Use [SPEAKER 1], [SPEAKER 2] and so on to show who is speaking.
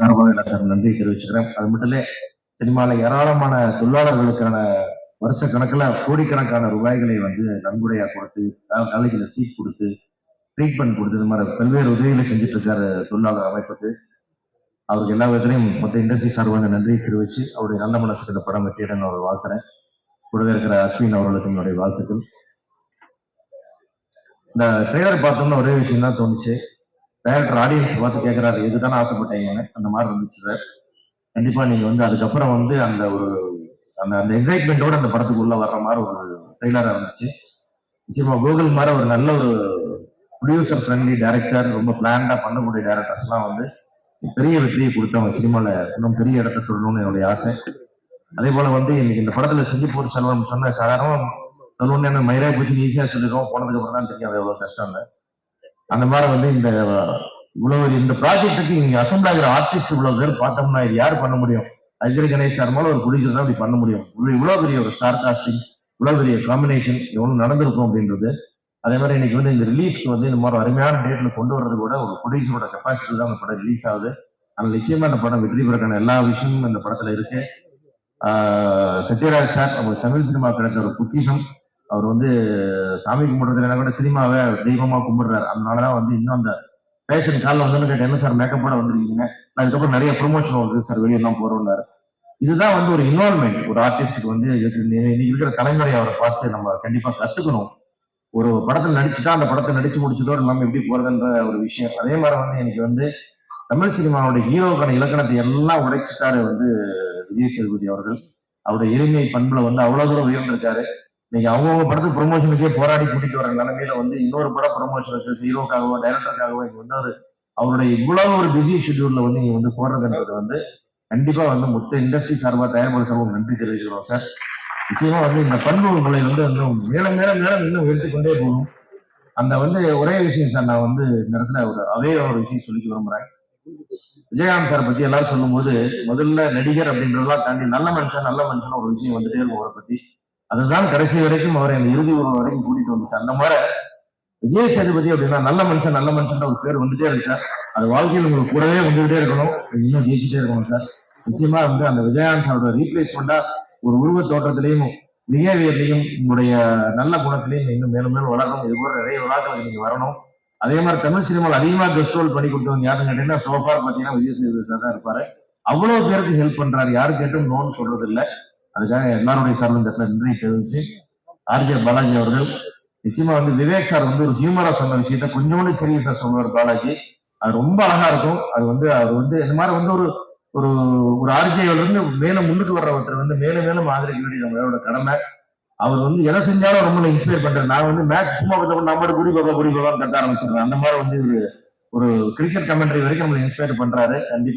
[SPEAKER 1] சார்பாக எல்லாருக்கும் நன்றி தெரிவிச்சுக்கிறேன். அது மட்டும் இல்ல சினிமாவில் ஏராளமான தொழிலாளர்களுக்கான வருஷ கணக்குல கோடிக்கணக்கான ரூபாய்களை வந்து நன்கொடையாக கொடுத்து காலேஜில் சீட் கொடுத்து ட்ரீட்மெண்ட் கொடுத்து இந்த மாதிரி பல்வேறு உதவிகளை செஞ்சுட்டு இருக்காரு தொழிலாளர் அமைப்புக்கு. அவருக்கு எல்லா விதத்திலையும் மொத்த இண்டஸ்ட்ரி சார்பாக நன்றி தெரிவிச்சு அவருடைய நல்ல மனசுக்கு இந்த படம் வெற்றியிடம் அவர் வாழ்த்துறேன். கூடவே இருக்கிற அஸ்வின் அவர்களுக்கு என்னுடைய வாழ்த்துக்கள். இந்த ட்ரெய்லர் பார்த்தோம்னா ஒரே விஷயம் தான் தோணுச்சு. டேரக்டர் ஆடியன்ஸ் பார்த்து கேட்கறாரு இதுதானே ஆசைப்பட்டீங்கன்னு அந்த மாதிரி இருந்துச்சு சார் கண்டிப்பா நீங்க வந்து அதுக்கப்புறம் வந்து அந்த ஒரு அந்த அந்த எக்ஸைட்மெண்ட்டோட அந்த படத்துக்குள்ளே வர்ற மாதிரி ஒரு ட்ரெய்லரா இருந்துச்சு. நிச்சயமா கூகுள் மாதிரி ஒரு நல்ல ஒரு ப்ரொடியூசர் ஃப்ரெண்ட்லி டேரக்டர் ரொம்ப பிளான்டா பண்ணக்கூடிய டேரக்டர்ஸ்லாம் வந்து பெரிய வெற்றியை கொடுத்தவங்க சினிமால. இன்னும் பெரிய இடத்த சொல்லணும்னு என்னுடைய ஆசை. அதே போல வந்து இன்னைக்கு இந்த படத்துல சிங்கப்பூர் செல்வம் சொன்ன சாதாரணமா சொல்லணும்னு மயிரா போச்சு ஈஸியா சொல்லிடுவோம். போனதுக்கு அப்புறம் தான் தெரியும் அது எவ்வளவு கஷ்டம் இல்லை. அந்த மாதிரி வந்து இந்த இவ்வளவு இந்த ப்ராஜெக்ட்டுக்கு இங்க அசம்பிள் ஆகிற ஆர்டிஸ்ட் இவ்வளவு பேர் பார்த்தோம்னா இது யார் பண்ண முடியும்? அஜய் கணேஷ் சர்மால ஒரு ப்ரொடியூசர் தான் அப்படி பண்ண முடியும். இவ்வளவு பெரிய ஒரு ஸ்டார் காஸ்டிங் இவ்வளவு பெரிய காம்பினேஷன் எவ்வளவு நடந்திருக்கும் அப்படின்றது. அதே மாதிரி இன்னைக்கு வந்து இந்த ரிலீஸ் வந்து இந்த மாதிரி அருமையான டேட்ல கொண்டு வர்றது கூட ஒரு ப்ரொடியூசரோட கெப்பாசிட்டி தான் அந்த படம் ரிலீஸ் ஆகுது. ஆனால் நிச்சயமா இந்த படம் வெற்றி பெறக்கான எல்லா விஷயமும் இந்த படத்துல இருக்கு. சத்யராஜ் சார் நம்ம தமிழ் சினிமா கிடைத்த ஒரு பொக்கிஷம். அவர் வந்து சாமி கும்பிடுறதுல கூட சினிமாவை தெய்வமா கும்பிடுறாரு. அதனாலதான் வந்து இன்னும் அந்த பேஷன் காலில் வந்து கேட்டேன் என்ன சார் மேக்கப்போட வந்திருக்கீங்க? நான் இதுக்கப்புறம் நிறைய ப்ரொமோஷன் வருது சார் வெளியெல்லாம் போறோம்னாரு. இதுதான் வந்து ஒரு இன்வால்மெண்ட் ஒரு ஆர்டிஸ்டுக்கு வந்து இன்னைக்கு இருக்கிற தலைமுறை அவரை பார்த்து நம்ம கண்டிப்பா கத்துக்கணும். ஒரு படத்துல நடிச்சுட்டா அந்த படத்தை நடிச்சு முடிச்சதோட நம்ம எப்படி போறதுன்ற ஒரு விஷயம். அதே மாதிரி வந்து எனக்கு வந்து தமிழ் சினிமாவோட ஹீரோக்கான இலக்கணத்தை எல்லாம் உடைச்சிட்டாரு வந்து விஜய் சேதுபதி அவர்கள். அவருடைய எளிமை பண்புல வந்து அவ்வளவு தூரம் உயர்ந்திருக்காரு. இன்னைக்கு அவங்கவுங்க படத்துக்கு ப்ரொமோஷனுக்கே போராடி கூட்டிட்டு வர நிலைமையில வந்து இன்னொரு படம் ப்ரொமோஷன் ஹீரோக்காகவோ டைரக்டருக்காகவோ இங்க வந்து ஒரு அவருடைய இவ்வளவு ஒரு பிஸி ஷெட்யூல்ல வந்து இங்க வந்து போடுறதுன்றது வந்து கண்டிப்பா வந்து மொத்த இண்டஸ்ட்ரி சார்பா தயாரிப்பாளர் சார்பாக நன்றி தெரிவிக்கிறோம் சார். நிச்சயமா வந்து இந்த பண்பு உங்களை வந்து இன்னும் மேலும் மேலும் மேலும் இன்னும் உயர்த்தி கொண்டே போகணும். அந்த வந்து ஒரே விஷயம் சார் நான் வந்து இந்த இடத்துல ஒரு அதே ஒரு விஷயம் சொல்லிக்க விரும்புறேன். விஜயகாந்த் சார் பத்தி எல்லாரும் சொல்லும்போது முதல்ல நடிகர் அப்படின்றதெல்லாம் தாண்டி நல்ல மனுஷன் நல்ல மனுஷன் ஒரு விஷயம் வந்துட்டே இருக்கும் அவரை பத்தி. அதுதான் கடைசி வரைக்கும் அவரை அந்த இறுதி உறவு வரைக்கும் கூட்டிட்டு வந்துச்சு. அந்த மாதிரி விஜய் சேதுபதி அப்படின்னா நல்ல மனுஷன் நல்ல மனுஷன் ஒரு பேர் வந்துட்டே இருக்கு சார். அது வாழ்க்கையில் உங்களுக்கு கூடவே வந்துகிட்டே இருக்கணும். இன்னும் ஜெயிச்சுட்டே இருக்கணும் சார். நிச்சயமா வந்து அந்த விஜயகாந்த் சாரோட ரீப்ளேஸ்மெண்டா ஒரு உருவ தோற்றத்திலையும் பிஹேவியர்லையும் உங்களுடைய நல்ல குணத்திலையும் இன்னும் மேலும் மேலும் வளரணும். இது போல நிறைய விழாக்களுக்கு நீங்க வரணும். அதே மாதிரி தமிழ் சினிமாவில் அதிகமா கெஸ்ட் ரோல் பண்ணி கொடுத்தவங்க யாருன்னு கேட்டீங்கன்னா சோஃபார் பாத்தீங்கன்னா விஜய் சேதுபதி சார் தான் இருப்பாரு. அவ்வளவு பேருக்கு ஹெல்ப் பண்றாரு. யாரு கேட்டும் நோன்னு சொல்றது இல்லை அதுக்காக எல்லாருடைய சார்பில் இந்த இடத்துல நன்றி தெரிவிச்சு ஆர்ஜே பாலாஜி அவர்கள் நிச்சயமா வந்து விவேக் சார் வந்து ஒரு ஹியூமரா சொன்ன விஷயத்த கொஞ்சோண்டு சீரியஸா சொல்லுவார் பாலாஜி. அது ரொம்ப அழகா இருக்கும். அது வந்து அவர் வந்து இந்த மாதிரி வந்து ஒரு ஒரு ஒரு ஆர்ஜேல இருந்து மேல முன்னுக்கு வர்ற ஒருத்தர் வந்து மேலும் மேலும் ஆதரிக்க வேண்டியது நம்மளோட கடமை. அவர் வந்து எதை செஞ்சாலும் ரொம்ப இன்ஸ்பயர் பண்றாரு நான் வந்து மேட்ச் சும்மா வந்து நம்மளோட குடி பாபா குடி பாபா கட்ட ஆரம்பிச்சிருக்கேன் அந்த மாதிரி வந்து ஒரு ஒரு கிரிக்கெட் கமெண்ட்ரி வரைக்கும் நம்மளை இன்ஸ்பயர் பண்றாரு. கண்டிப்பா